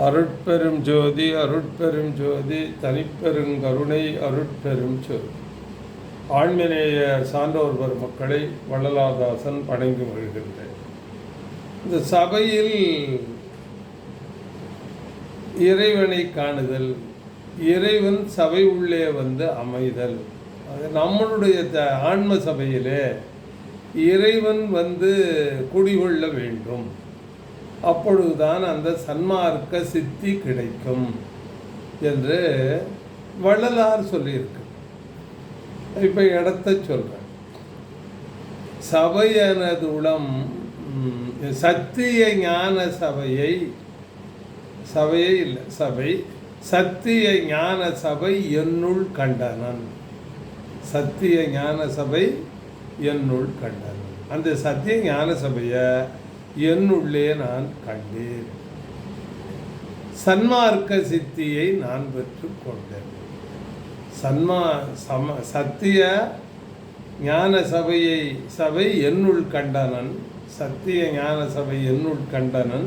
அருட்பெரும் ஜோதி அருட்பெரும் ஜோதி தனிப்பெருங்கருணை அருட்பெரும் ஜோதி ஆண்மினேய சான்றோர் பெருமக்களை வள்ளலாதாசன் வணங்கி வருகின்றேன் இந்த சபையில் இறைவனை காணுதல் இறைவன் சபை உள்ளே வந்து அமைதல். அது நம்மளுடைய த- ஆன்ம சபையிலே இறைவன் வந்து குடிகொள்ள வேண்டும். அப்பொழுதுதான் அந்த சன்மார்க்க சித்தி கிடைக்கும் என்று வள்ளலார் சொல்லியிருக்கு. இப்போ இடத்த சொல்கிறேன் சபையனது உளம் சத்திய ஞான சபையை சபையே இல்லை சபை சத்திய ஞான சபை என்னுள் கண்டனன். சத்திய ஞான சபை என்னுள் கண்டனன். அந்த சத்திய ஞான சபையை என்னுள்ளே நான் கண்டேன். சன்மார்க்க சித்தியை நான் பெற்றுக் கொண்டேன். சன்மா சம சத்திய ஞான சபையை சபை என்னுள் கண்டனன். சத்திய ஞான சபை என்னுள் கண்டனன்.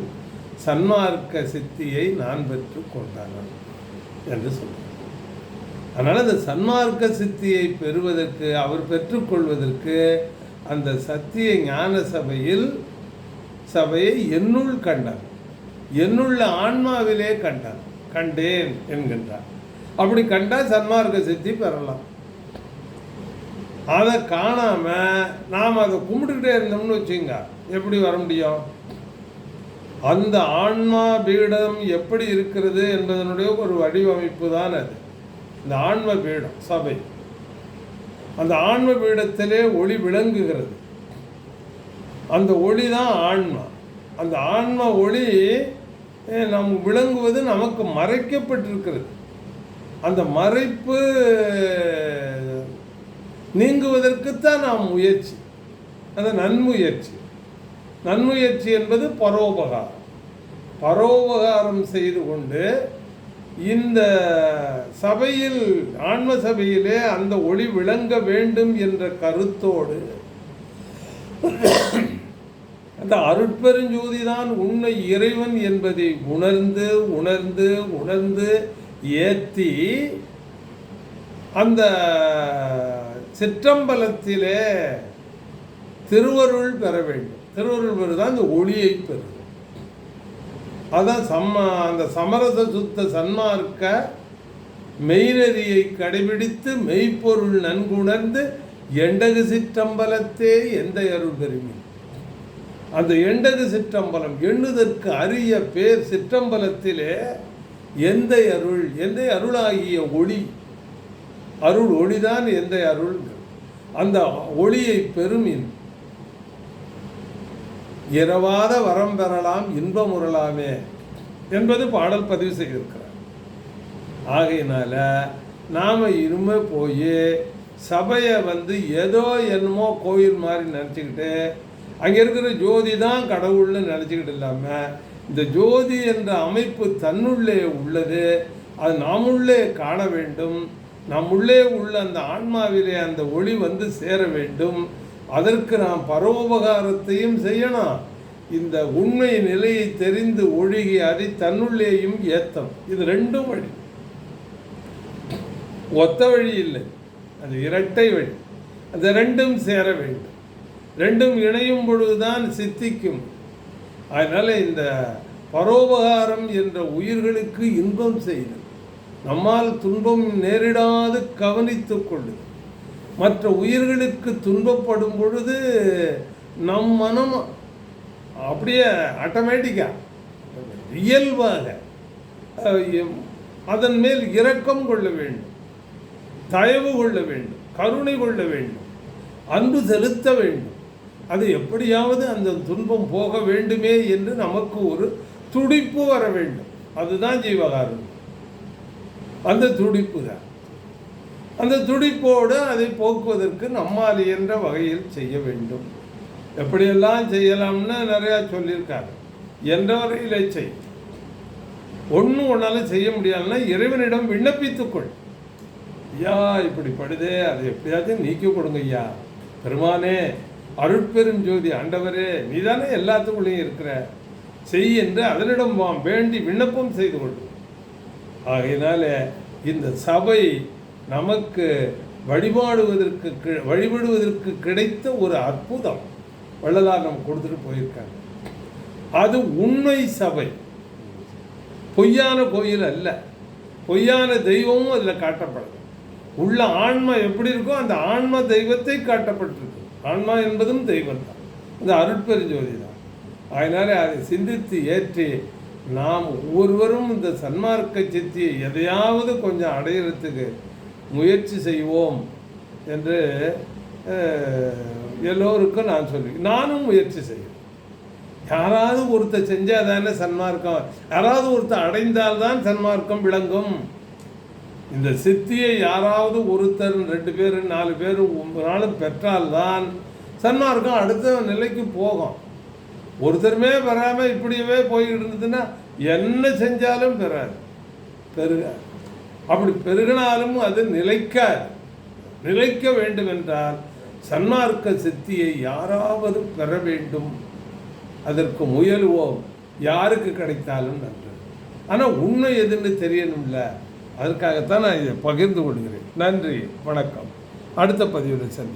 சன்மார்க்க சித்தியை நான் பெற்றுக் கொண்டனன் என்று சொல்றார். அதனால் அந்த சன்மார்க்க சித்தியை பெறுவதற்கு அவர் பெற்றுக்கொள்வதற்கு அந்த சத்திய ஞான சபையில் சபையை என்னுள் கண்டார். என்னுள்ள ஆன்மாவிலே கண்டார். கண்டேன் என்கின்றார். அப்படி கண்டா சன்மார்க்க சித்தி பெறலாம். அதை காணாம நாம் அதை கும்பிட்டுக்கிட்டே இருந்தோம்னு வச்சுங்க எப்படி வர முடியும்? அந்த ஆன்மா பீடம் எப்படி இருக்கிறது என்பதனுடைய ஒரு வடிவமைப்பு தான் அது. இந்த ஆன்ம பீடம் சபை. அந்த ஆன்ம பீடத்திலே ஒளி விளங்குகிறது. அந்த ஒளி தான் ஆன்மா. அந்த ஆன்ம ஒளி நம் விளங்குவது நமக்கு மறைக்கப்பட்டிருக்கிறது. அந்த மறைப்பு நீங்குவதற்குத்தான் நாம் முயற்சி. அது நன்முயற்சி. நன்முயற்சி என்பது பரோபகாரம். பரோபகாரம் செய்து கொண்டு இந்த சபையில் ஆன்ம சபையிலே அந்த ஒளி விளங்க வேண்டும் என்ற கருத்தோடு அந்த அருட்பெருஞ்சோதி தான் உண்மை இறைவன் என்பதை உணர்ந்து உணர்ந்து உணர்ந்து ஏத்தி அந்த சிற்றம்பலத்திலே திருவருள் பெற வேண்டும். திருவருள் பெறுதான் அந்த ஒளியை பெறும் அதான் சம்ம அந்த சமரச சுத்த சன்மார்க்க மெய்நெறியை கடைபிடித்து மெய்ப்பொருள் நன்குணர்ந்து எண்டகு சிற்றம்பலத்தே எந்த அருள் பெருமி அந்த எண்டது சிற்றம்பலம் எண்ணுதற்கு அரிய பேர் சிற்றம்பலத்திலே எந்த அருள் எந்த அருளாகிய ஒளி? அருள் ஒளிதான் எந்த அருள் அந்த ஒளியை பெருமின் இரவாத வரம் பெறலாம் இன்பமுறலாமே என்பது பாடல் பதிவு செய்திருக்கிறார். ஆகையினால நாம் இனிமே போய் சபையை வந்து ஏதோ என்னமோ கோயில் மாதிரி நினச்சிக்கிட்டு அங்கே இருக்கிற ஜோதி தான் கடவுள்னு நினச்சிக்கிட்டு இல்லாமல் இந்த ஜோதி என்ற அமைப்பு தன்னுள்ளே உள்ளது. அது நாமுள்ளே காண வேண்டும். நம்முள்ளே உள்ள அந்த ஆன்மாவிலே அந்த ஒளி வந்து சேர வேண்டும். அதற்கு நாம் பரோபகாரத்தையும் செய்யணும் இந்த உண்மை நிலையை தெரிந்து ஒழுகி அதை தன்னுள்ளேயும் ஏத்தம். இது ரெண்டும் வழி. ஒத்த வழி இல்லை. அது இரட்டை வழி. அந்த ரெண்டும் சேர வேண்டும். ரெண்டும் இணையும் பொழுதுதான் சித்திக்கும். அதனால் இந்த பரோபகாரம் என்ற உயிர்களுக்கு இன்பம் செய்து நம்மால் துன்பம் நேரிடாது கவனித்து கொள்ளு மற்ற உயிர்களுக்கு துன்பப்படும் பொழுது நம் மனம் அப்படியே ஆட்டோமேட்டிக்காக இயல்பாக அதன் மேல் இரக்கம் கொள்ள வேண்டும் தயவு கொள்ள வேண்டும் கருணை கொள்ள வேண்டும் அன்பு செலுத்த வேண்டும். அது எப்படியாவது அந்த துன்பம் போக வேண்டுமே என்று நமக்கு ஒரு துடிப்பு வர வேண்டும். அதுதான் ஜீவகாரணம் அந்த துடிப்பு தான். அந்த துடிப்போடு அதை போக்குவதற்கு நம்மால் இயன்ற வகையில் செய்ய வேண்டும். எப்படியெல்லாம் செய்யலாம்னு நிறையா சொல்லியிருக்காரு. என்ற வரையில் செய். ஒன்றும் ஒன்றால் செய்ய முடியாதுன்னா இறைவனிடம் விண்ணப்பித்துக்கொள் ஐயா இப்படி படுதே. அதை எப்படியாச்சும் நீக்கி கொடுங்க ஐயா பெருமானே அருட்பெரும் ஜோதி ஆண்டவரே நீதானே எல்லாத்துக்குள்ளேயும் இருக்கிற. செய் என்று அதனிடம் வாம் வேண்டி விண்ணப்பம் செய்து கொள்வோம் ஆகையினால இந்த சபை நமக்கு வழிபாடுவதற்கு வழிபடுவதற்கு கிடைத்த ஒரு அற்புதம் வள்ளலார் நம்ம கொடுத்துட்டு போயிருக்காங்க. அது உண்மை சபை. பொய்யான கோயில் அல்ல. பொய்யான தெய்வமும் அதில் காட்டப்படுது உள்ள ஆன்மா எப்படி இருக்கோ அந்த ஆன்ம தெய்வத்தை காட்டப்பட்டிருக்கு. ஆன்மா என்பதும் தெய்வம் தான். இந்த அருட்பெருஞ்சோதி தான் அதனால் அதை சிந்தித்து ஏற்றி நாம் ஒவ்வொருவரும் இந்த சன்மார்க்க சித்தியை எதையாவது கொஞ்சம் அடையிறதுக்கு முயற்சி செய்வோம் என்று எல்லோருக்கும் நான் சொல்லி நானும் முயற்சி செய்வேன். யாராவது ஒருத்தர் செஞ்சால் தானே சன்மார்க்கம் யாராவது ஒருத்தர் அடைந்தால்தான் சன்மார்க்கம் விளங்கும். இந்த சித்தியை யாராவது ஒருத்தர் ரெண்டு பேர் நாலு பேர் ஒன்பது நாளும் பெற்றால்தான் சன்மார்க்கம் அடுத்த நிலைக்கு போகும். ஒருத்தருமே பெறாமல் இப்படியவே போய்கிட்டு இருந்ததுன்னா என்ன செஞ்சாலும் பெறாது. பெருக அப்படி பெருகினாலும் அது நிலைக்காது. நிலைக்க வேண்டும் என்றால் சன்மார்க்க சித்தியை யாராவது பெற வேண்டும். அதற்கு முயலுவோம். யாருக்கு கிடைத்தாலும் நன்று. ஆனால் உண்மை எதுன்னு தெரியணும்ல? அதற்காகத்தான் நான் இதை பகிர்ந்து கொள்கிறேன். நன்றி வணக்கம். அடுத்த பதிவில் சந்தி